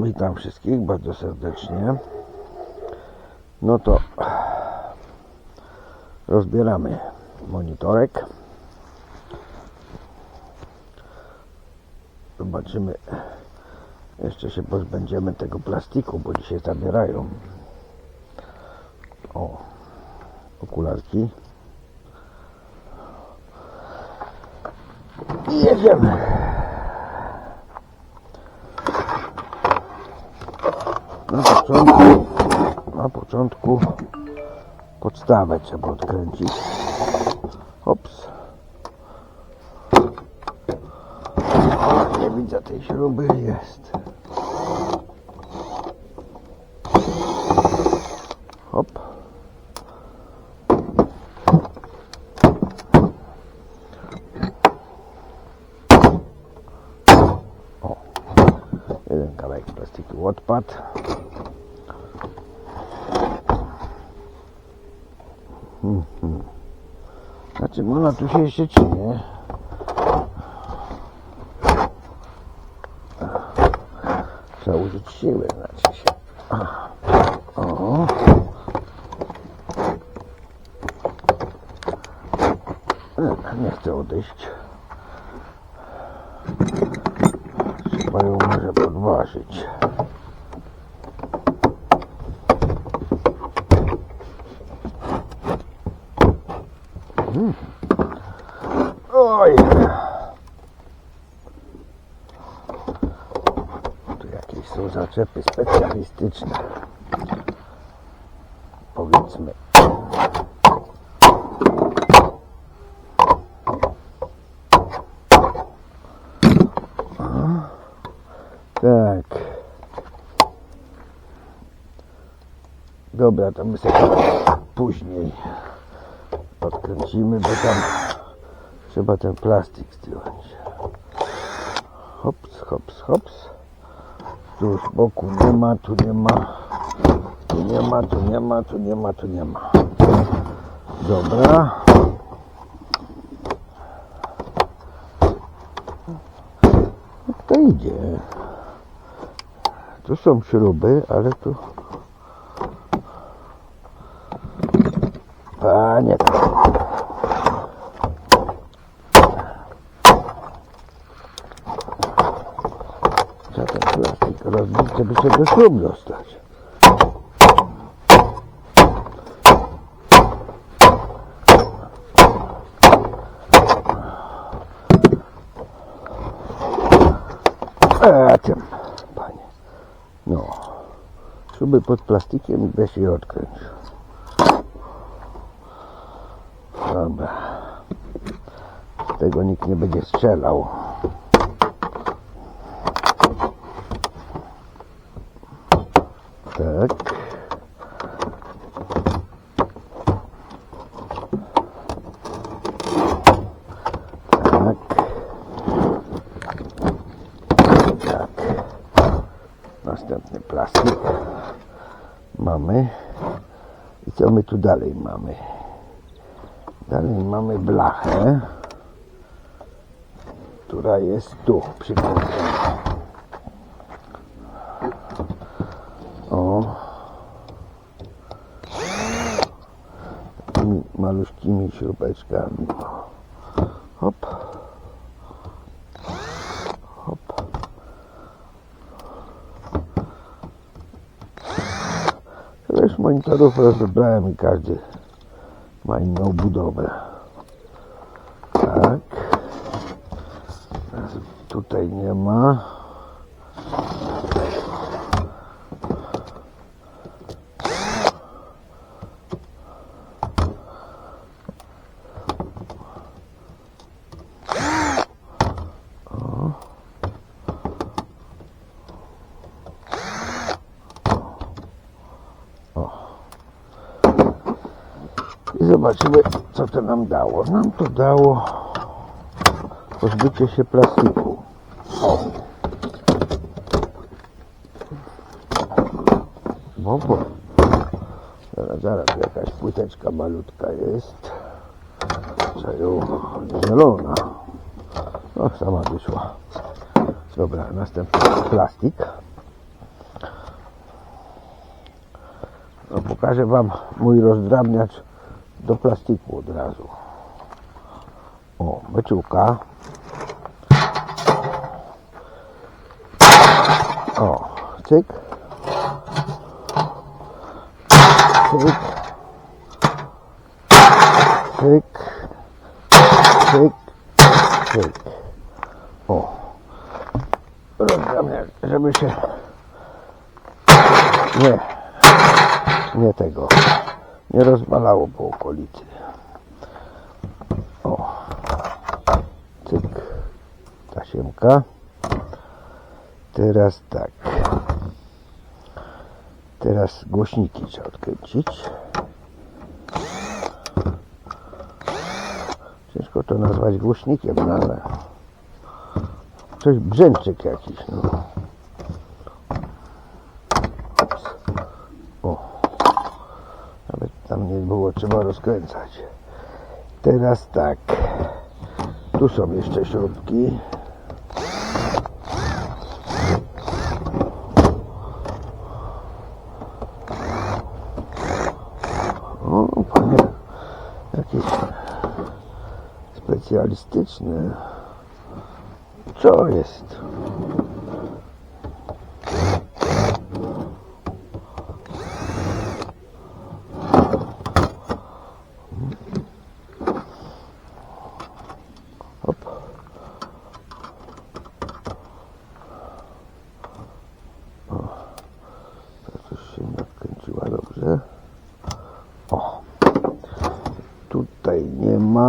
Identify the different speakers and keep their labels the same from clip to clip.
Speaker 1: Witam wszystkich bardzo serdecznie. No to rozbieramy monitorek. Zobaczymy. Jeszcze się pozbędziemy tego plastiku, bo dzisiaj zabierają. O, okularki. I jedziemy. Na początku, na początku podstawę trzeba odkręcić. Hops. O, nie widzę tej śruby, jest. Hop. O, jeden kawałek odpadł. Mhm. Znaczy, ona tu się jeszcze ciśnie. Trzeba użyć siły, znaczy się. O. Nie, nie chcę odejść. Trzeba ją może podważyć. Oj. Tu jakieś są zaczepy specjalistyczne. Powiedzmy. Tak. Dobra, to my sobie później odkręcimy, bo tam trzeba ten plastik zdjąć. Hops, hops, hops. Tu z boku nie ma, tu nie ma. Tu nie ma, tu nie ma, tu nie ma, tu nie ma. Dobra. Jak to idzie? Tu są śruby, ale tu... Panie, Trzeba ten plastik rozbić, żeby się do śrub dostać. A tym, panie. No. Śruby pod plastikiem weź je odkręć. Dobra. Z tego nikt nie będzie strzelał. Tak. Tak. Tak. Następny plastik. Mamy. I co my tu dalej mamy? Dalej mamy blachę, która jest tu przykręcona. O. Takimi maluśkimi śrubeczkami. 7 torów i każdy ma inną budowę. Tak. Tutaj nie ma. Zobaczymy, co to nam dało. Nam to dało pozbycie się plastiku. O. Bo. Zaraz, zaraz, jakaś płyteczka malutka jest. rodzaju zielona. No, sama wyszła. Dobra, następny plastik. No, pokażę Wam mój rozdrabniacz do plastiku od razu. O, beczułka. O, cyk. Cyk. Cyk. Cyk. Cyk. O. Rozdrabniacz, żeby się nie, nie tego, nie rozwalało po okolicy. O. Cyk. Tasiemka. Teraz tak. Teraz głośniki trzeba odkręcić. Ciężko to nazwać głośnikiem, no ale coś brzęczyk jakiś, no. Ups. O. Nawet tam nie było trzeba rozkręcać. Teraz tak. Tu są jeszcze śrubki. O, panie, jakieś specjalistyczne. Co jest? Hop. O, to coś się nie odkręciła dobrze. O, tutaj nie ma.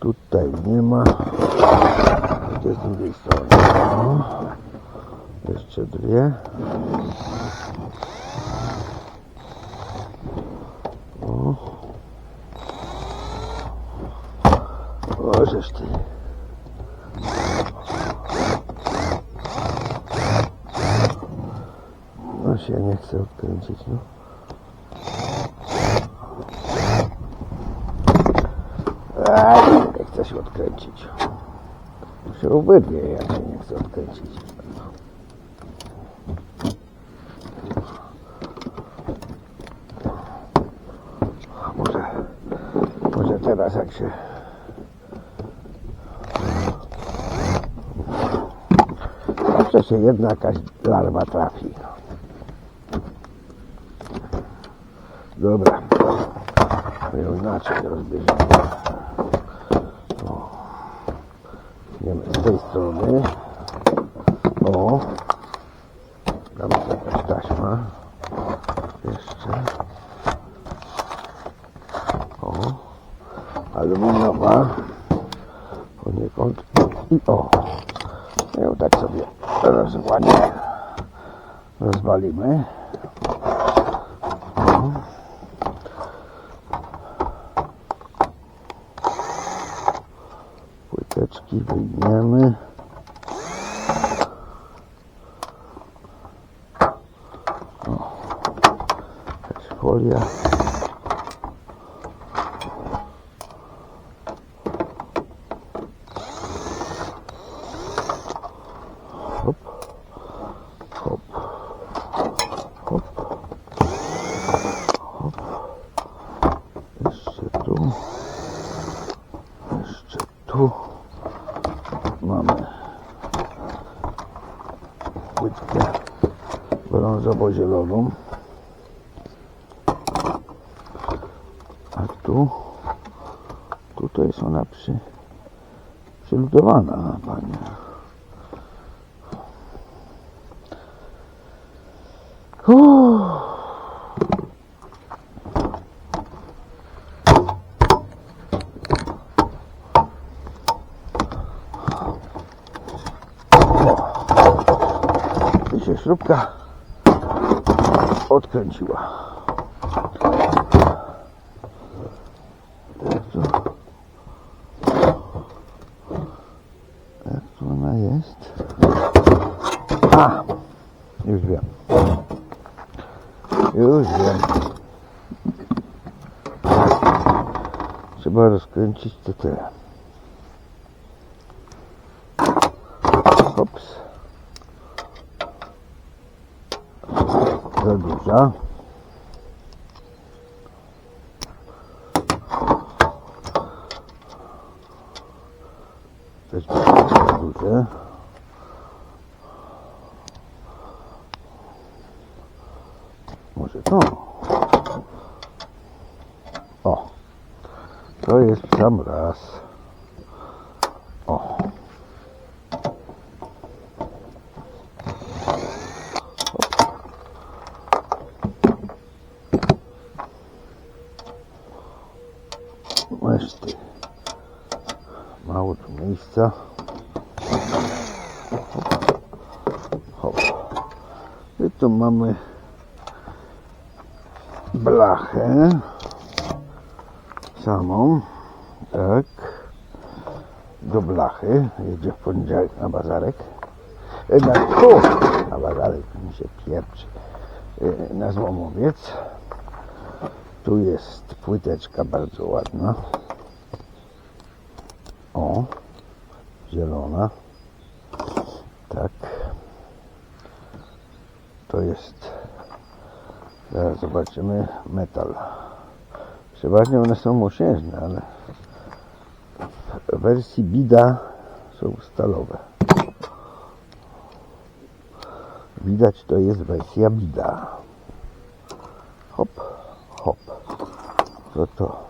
Speaker 1: Tutaj nie ma. To z drugiej strony. O, jeszcze dwie. O. O, żeż ty. No się nie chce odkręcić, no. Aj, nie chce się odkręcić. Się wyrwie, jak się nie chce odkręcić. Może, może teraz jak się... Zawsze się jedna jakaś larwa trafi. Dobra. To ją inaczej rozbierzemy. O. Idziemy z tej strony. O. Tam jest jakaś taśma. Jeszcze. O. Aluminiowa. Poniekąd. I o. Ją tak sobie rozładnie rozwalimy. O. Płyteczki wyjmiemy. O, jakaś folia. Hop, hop, hop, hop. Jeszcze tu. Jeszcze tu mamy płytkę brązowo-zieloną. A tu, tutaj jest ona przy, przylutowana, panie. Uff. Się śrubka odkręciła. Jak to, jak to ona jest? A! Już wiem. Już wiem. Trzeba kręcić, to tyle. Hops. Za duża. Też będzie za duże. Może to. O. To jest sam raz. O. Mało tu miejsca. Tu mamy blachę samą, tak, do blachy, jedzie w poniedziałek na bazarek, e, na, tu, na bazarek mi się pieprzy, e, na złomowiec, tu jest płyteczka bardzo ładna, o, zielona, tak, to jest Zaraz zobaczymy metal. Przeważnie one są mosiężne, ale w wersji Bida są stalowe. Widać, to jest wersja Bida. Hop, hop. Co to?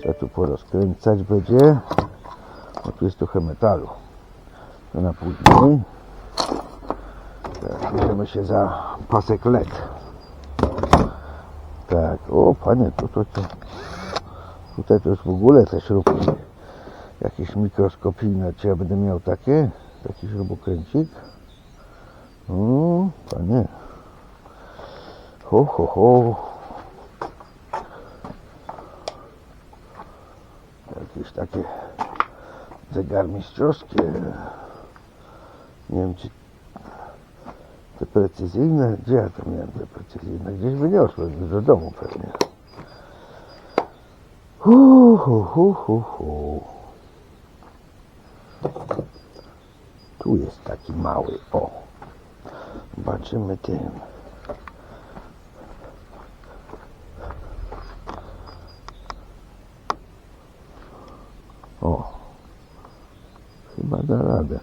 Speaker 1: Trzeba tu porozkręcać będzie. No tu jest trochę metalu. To na później. Teraz bierzemy się za pasek LED. Tak, o panie, to, to, to. Tutaj to już w ogóle te śrubki jakieś mikroskopijne, czy ja będę miał takie, taki śrubokręcik? O, panie, ho, ho, ho. Jakieś takie zegarmistrzowskie, nie wiem czy te precyzyjne, gdzie ja to miałem te precyzyjne? Gdzieś wyniosłem do domu pewnie. Hu, hu, hu, hu, hu. Tu jest taki mały, o. Zobaczymy tym. O. Chyba da radę.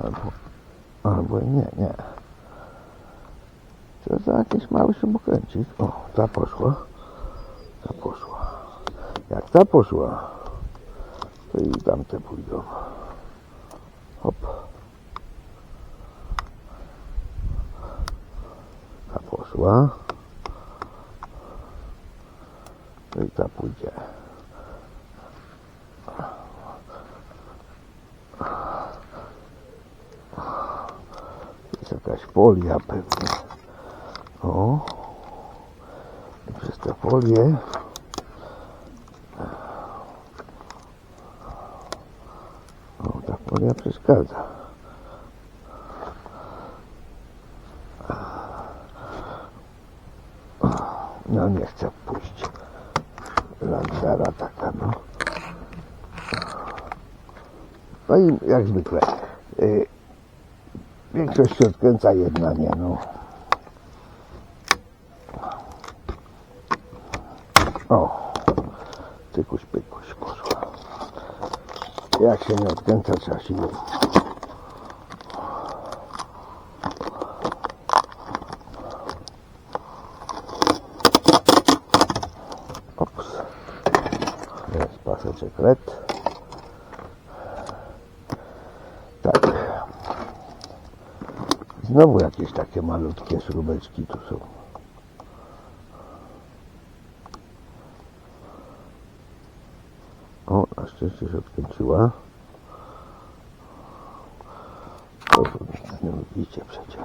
Speaker 1: Albo Albo nie, nie. Co za jakiś mały śrubokręcik? O, ta poszła. Ta poszła. Jak ta poszła, to i tamte pójdą. Hop. Ta poszła. To i ta pójdzie. jest jakaś folia pewnie. O. I przez tę folię o, ta folia przeszkadza. No nie chcę pójść. Lanzara taka, no. No i jak zwykle. y, Większość się odkręca, jedna nie, no. O, tykuś pykuś poszła. Jak się nie odkręca, trzeba się nie... Ops. Jest paseczek LED. Tak. Znowu jakieś takie malutkie śrubeczki tu są. O, na szczęście się odkręciła. To nie widzicie przecież.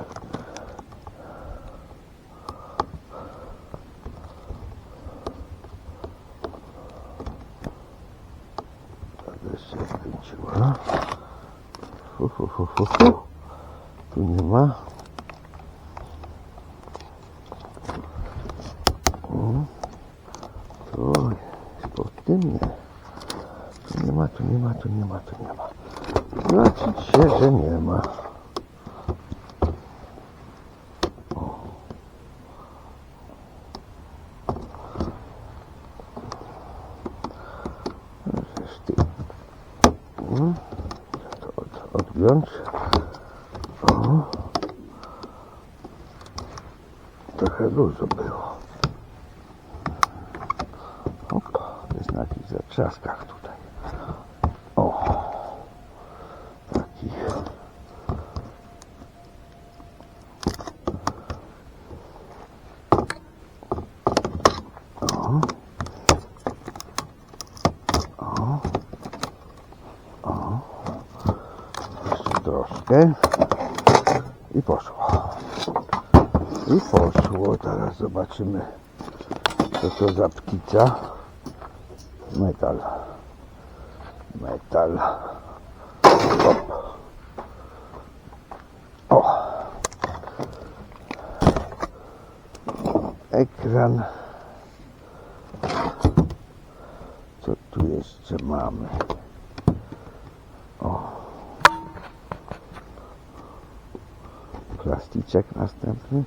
Speaker 1: Tak się odkręciła. Fu, fu, fu, fu, fu. Tu nie ma. O, tu tym nie. Tu nie ma, tu nie ma, tu nie ma, tu nie ma. Znaczyć się, że nie ma. Żeż Trochę luzu było. Hop. Jest na jakichś zatrzaskach tutaj. O. Taki. O. I poszło. I Teraz zobaczymy, co to za ptica. Metal. Metal. Hop. O. Ekran. Co tu jeszcze mamy? plasticzek następny.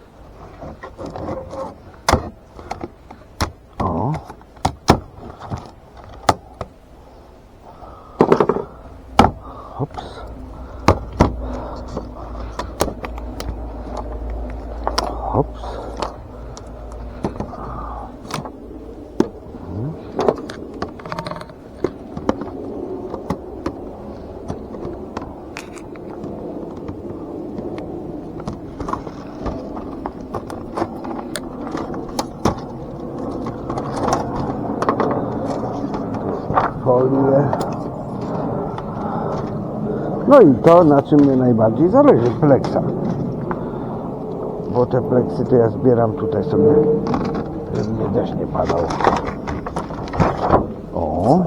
Speaker 1: Hops. No i to, na czym mnie najbardziej zależy, pleksa. Bo te pleksy to ja zbieram tutaj sobie, żeby mnie deszcz nie padał. O.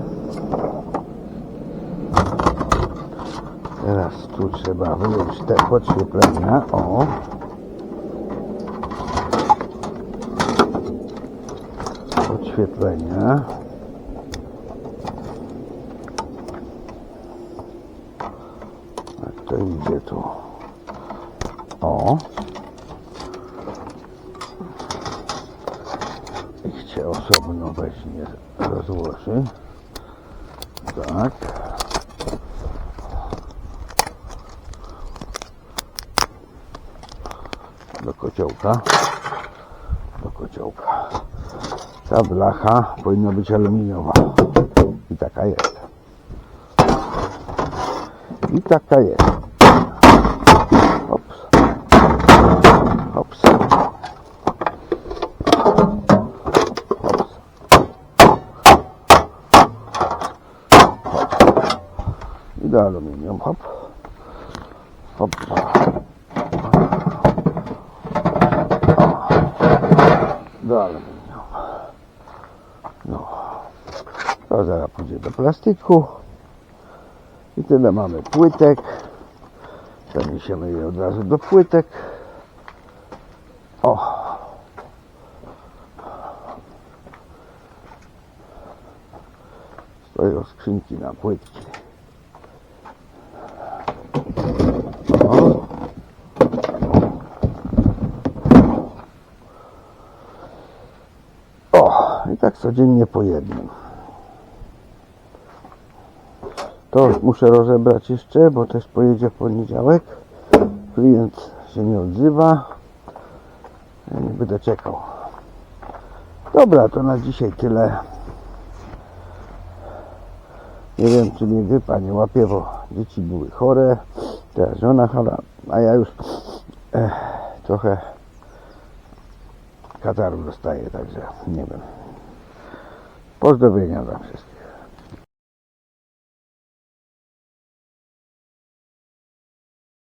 Speaker 1: Teraz tu trzeba wyjąć te podświetlenia. O. Podświetlenia. Jak idzie tu? O. Ich się osobno weźmie, rozłoży. Tak. Do kociołka. Do kociołka. Ta blacha powinna być aluminiowa. I taka jest. I taka jest. Hops. Hops. Hops. Hops. I do aluminium. Hop. Hop. Do aluminium. No. To zaraz pójdzie do plastiku. I tyle mamy płytek. Przeniesiemy je od razu do płytek. O. Stoją skrzynki na płytki. O. o. I tak codziennie po jednym. To muszę rozebrać jeszcze, bo też pojedzie w poniedziałek. Klient się nie odzywa. Ja nie będę czekał. Dobra, to na dzisiaj tyle. Nie wiem, czy mnie nie łapie, bo dzieci były chore. Teraz żona chora, a ja już eh, trochę kataru dostaję, także nie wiem. Pozdrowienia dla wszystkich.